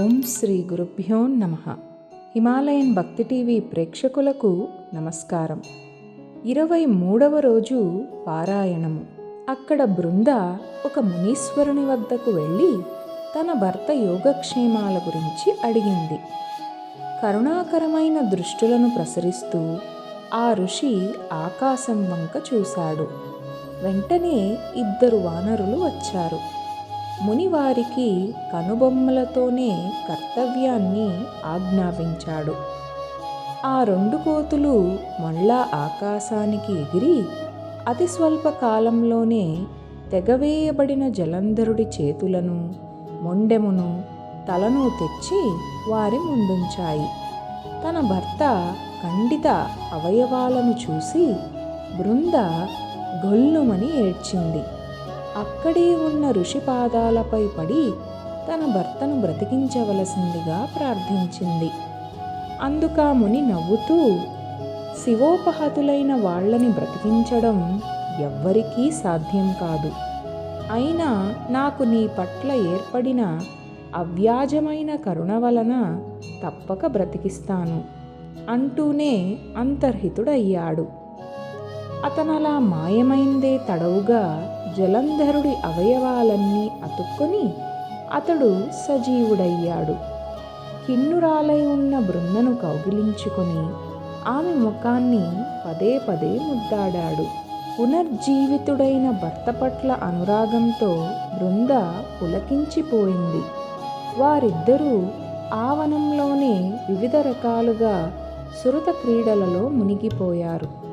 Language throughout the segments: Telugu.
ఓం శ్రీ గురుభ్యో నమ. హిమాలయన్ భక్తి టీవీ ప్రేక్షకులకు నమస్కారం. ఇరవై మూడవ రోజు పారాయణము. అక్కడ బృంద ఒక మునీశ్వరుని వద్దకు వెళ్ళి తన భర్త యోగక్షేమాల గురించి అడిగింది. కరుణాకరమైన దృష్టులను ప్రసరిస్తూ ఆ ఋషి ఆకాశం వంక చూశాడు. వెంటనే ఇద్దరు వానరులు వచ్చారు. మునివారికి కనుబొమ్మలతోనే కర్తవ్యాన్ని ఆజ్ఞాపించాడు. ఆ రెండు కోతులు మళ్ళా ఆకాశానికి ఎగిరి అతి స్వల్ప కాలంలోనే తెగవేయబడిన జలంధరుడి చేతులను మొండెమును తలను తెచ్చి వారి ముందుంచాయి. తన భర్త ఖండిత అవయవాలను చూసి బృంద గొల్లుమని ఏడ్చింది. అక్కడే ఉన్న ఋషి పాదాలపై పడి తన భర్తను బ్రతికించవలసిందిగా ప్రార్థించింది. అందుకా ముని నవ్వుతూ శివోపహతులైన వాళ్ళని బ్రతికించడం ఎవ్వరికీ సాధ్యం కాదు. అయినా నాకు నీ పట్ల ఏర్పడిన అవ్యాజమైన కరుణ వలన తప్పక బ్రతికిస్తాను అంటూనే అంతర్హితుడయ్యాడు. అతనలా మాయమైందే తడవుగా జలంధరుడి అవయవాలన్నీ అతుక్కొని అతడు సజీవుడయ్యాడు. కిన్నురాలై ఉన్న బృందను కౌగిలించుకొని ఆమె ముఖాన్ని పదే పదే ముద్దాడాడు. పునర్జీవితుడైన భర్త పట్ల అనురాగంతో బృంద పులకించిపోయింది. వారిద్దరూ ఆవనంలోనే వివిధ రకాలుగా సురత క్రీడలలో మునిగిపోయారు.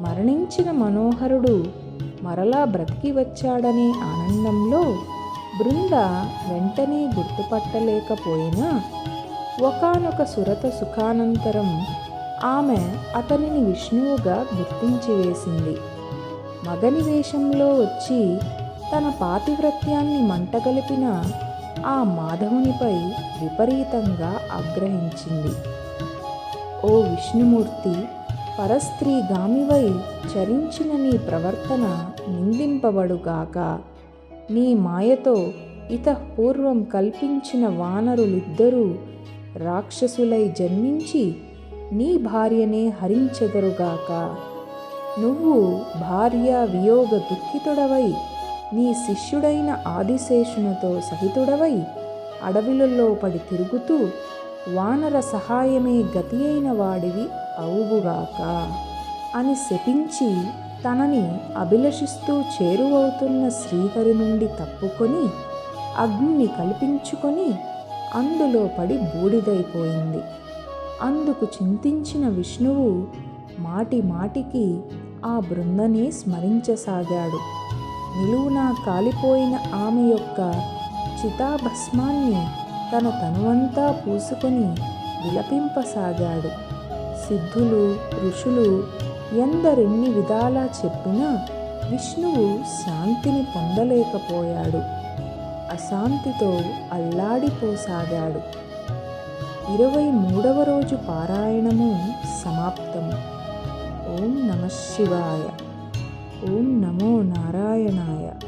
మరణించిన మనోహరుడు మరలా బ్రతికి వచ్చాడనే ఆనందంలో బృంద వెంటనే గుర్తుపట్టలేకపోయినా ఒకనొక సురత సుఖానంతరం ఆమె అతనిని విష్ణువుగా గుర్తించి వేసింది. మగని వేషంలో వచ్చి తన పాతివ్రత్యాన్ని మంటగలిపిన ఆ మాధవునిపై విపరీతంగా ఆగ్రహించింది. ఓ విష్ణుమూర్తి పరస్త్రీగామివై చరించిన నీ ప్రవర్తన నిందింపబడుగాక. నీ మాయతో ఇతపూర్వం కల్పించిన వానరులిద్దరూ రాక్షసులై జన్మించి నీ భార్యనే హరించెదరుగాక. నువ్వు భార్య వియోగ దుఃఖితుడవై నీ శిష్యుడైన ఆదిశేషునితో సహితుడవై అడవిలలో పడి తిరుగుతూ వానర సహాయమే గతి అయిన వాడివి అవుగుగాక అని శపించి తనని అభిలషిస్తూ చేరువవుతున్న శ్రీహరి నుండి తప్పుకొని అగ్నిని కల్పించుకొని అందులో పడి బూడిదైపోయింది. అందుకు చింతించిన విష్ణువు మాటి మాటికి ఆ బృందనే స్మరించసాగాడు. నిలువునా కాలిపోయిన ఆమె యొక్క చితాభస్మాన్ని తన తనువంతా పూసుకొని విలపింపసాగాడు. సిద్ధులు ఋషులు ఎందరెన్ని విధాలా చెప్పినా విష్ణువు శాంతిని పొందలేకపోయాడు. అశాంతితో అల్లాడిపోసాగాడు. ఇరవై మూడవ రోజు పారాయణము సమాప్తము. ఓం నమ శివాయ. ఓం నమో నారాయణాయ.